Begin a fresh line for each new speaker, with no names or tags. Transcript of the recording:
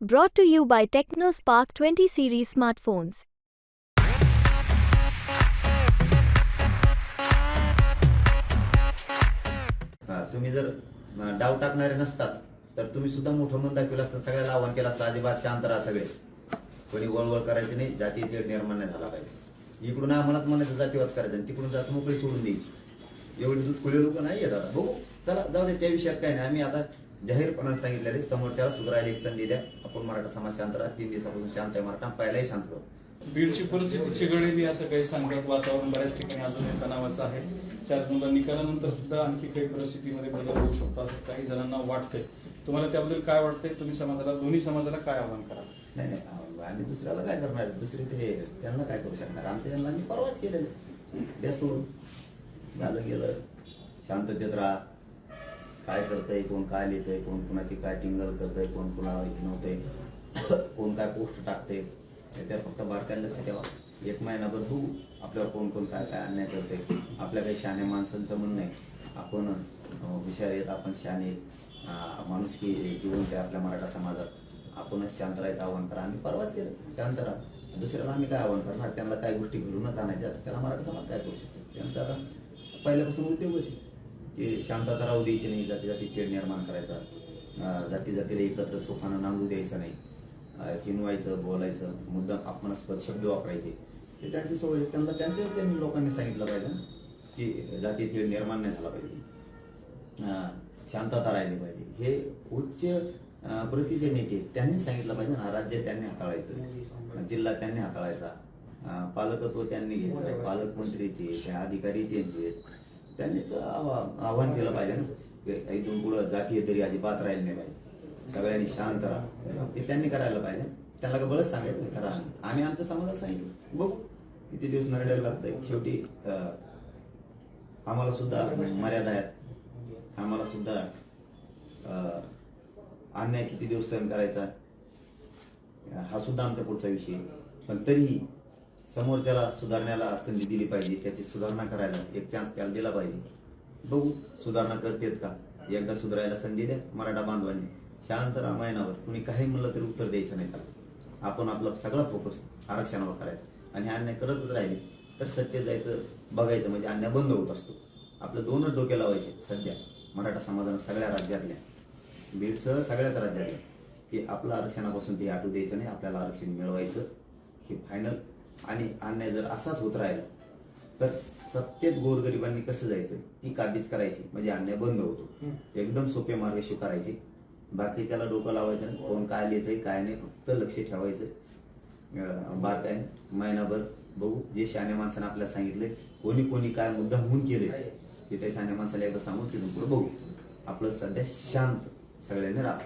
Brought to you by TechnoSpark 20 series smartphones.
हा, तुम्ही जर अं, डाव टाकणारे नसतात तर तुम्ही सुद्धा मोठं मन दाखवलं असतं सगळ्याला आव्हान केलं असतं अजिबात शांत राहा सगळे. कोणी वळवळ करायची नाही जाती तेढ निर्माण नाही झाला पाहिजे. इकडून आम्हालाच म्हणायचं जातीवाद करायचं आणि तिकडून जात मोकळी सोडून द्यायची. एवढी दूध खुले लोक नाही येतात आता बघू हो, चला जाऊ दे त्या विषयात काय नाही. आम्ही आता जाहीरपणाने सांगितलेले समोर त्याला सुधारायला एक संधी द्या. आपण मराठा समाज शांत राहा तीन दिवसापासून शांत आहे मराठा पहिलाही शांत राहू.
बीडची परिस्थिती चिघळलेली असं काही सांगतात वातावरण बऱ्याच ठिकाणी अजूनही तणावाचं आहे. त्याचबरोबर निकालानंतर सुद्धा आणखी काही परिस्थितीमध्ये बदल होऊ शकतो असं काही जणांना वाटतंय. तुम्हाला त्याबद्दल काय वाटतंय? तुम्ही समाजाला दोन्ही समाजाला काय आव्हान करा
नाही नाही आम्ही दुसऱ्याला काय करणार? दुसरे ते त्यांना काय करू शकणार? आमच्या त्यांना आम्ही परवाच केलेलं. द्या सोडून. झालं गेलं. शांततेत राहा. काय करतंय कोण काय लिहितंय कोण कुणाची काय टिंगल करतंय कोण कुणाला हिनवतंय कोण काय पोस्ट टाकते त्याच्यावर फक्त बारकाईला लक्ष ठेवा. एक महिनाभर बघू आपल्यावर कोण कोण काय काय अन्याय करते आपल्या काही शहाण्या माणसांचं म्हणणं आहे आपण अं, हुशार आहेत आपण शाने माणूस की माणुसकी जिवंत आहे आपल्या मराठा समाजात. आपणच शांत राहायचं आव्हान करा. आम्ही परवाच केलं. शांत राहा. दुसऱ्याला आम्ही काय आव्हान करणार? त्यांना काही गोष्टी घडूनच आणायच्या त्याला मराठा समाज काय करू शकतो? त्यांचा आता पहिल्यापासून उद्योगच आहे. की शांतता राहू द्यायची नाही जाती जाती खेळ निर्माण करायचा. जाती जातीला एकत्र सुखानं नांदू द्यायचं नाही. हिनवायचं बोलायचं मुद्दा अपमानास्पद शब्द वापरायचे. हे त्यांची सवय त्यांना त्यांच्याच त्यांनी लोकांनी सांगितलं पाहिजे की जाती खेळ निर्माण नाही झाला पाहिजे. अं, शांतता राहिली पाहिजे. हे उच्च प्रतीचे नेते त्यांनी सांगितलं पाहिजे ना राज्य त्यांनी हाताळायचं. जिल्हा त्यांनी हाताळायचा. पालकत्व त्यांनी घ्यायचं. पालकमंत्री ते अधिकारी त्यांचे त्यांनीच आवा- आव्हान केलं पाहिजे ना. की इथून पुढं जातीय तरी अजिबात राहील नाही पाहिजे. सगळ्यांनी शांत राहा. ते त्यांनी करायला पाहिजे. त्यांना का बळच सांगायचं करा. आम्ही आमच्या समाजात सांगितलं. बघू. किती दिवस नरडायला लागतंय. शेवटी आम्हाला सुद्धा मर्यादा आहेत. आम्हाला सुद्धा अन्याय किती दिवस सहन करायचा? हा सुद्धा आमचा पुढचा विषय पण तरीही समोरच्याला सुधारण्याला संधी दिली पाहिजे त्याची सुधारणा करायला एक चान्स त्याला दिला पाहिजे. बघू सुधारणा करतेत का? एकदा सुधारायला संधी द्या मराठा बांधवांनी. शांत रामायणावर कुणी काही म्हणलं तरी उत्तर द्यायचं नाही त्याला. आपण आपला सगळा फोकस आरक्षणावर करायचा. आणि अन्याय करतच राहिले तर सत्य जायचं बघायचं म्हणजे अन्याय बंद होत असतो. आपलं दोनच डोके लावायचे सध्या. मराठा समाजानं सगळ्या राज्यातल्या बीडसह सगळ्याच राज्यातल्या की आपलं आरक्षणापासून ते हटू द्यायचं नाही आपल्याला आरक्षण मिळवायचं. हे फायनल आणि अन्याय जर असाच होत राहिला तर सत्तेत गोरगरिबांनी कसं जायचं? ती काबीज करायची. म्हणजे अन्याय बंद होतो. एकदम सोपे मार्ग स्वीकारायचे. बाकीच्याला डोकं लावायचं कोण काय लिहितंय काय नाही फक्त लक्ष ठेवायचं. अं, बारकाईने महिनाभर बघू. जे शहाण्या माणसाने आपल्याला सांगितले कोणी कोणी काय मुद्दा म्हणून केले ते त्या शहाण्या माणसाला एकदा सांगून तिथून पुढे बघू. आपलं सध्या शांत सगळ्यांनी राहा.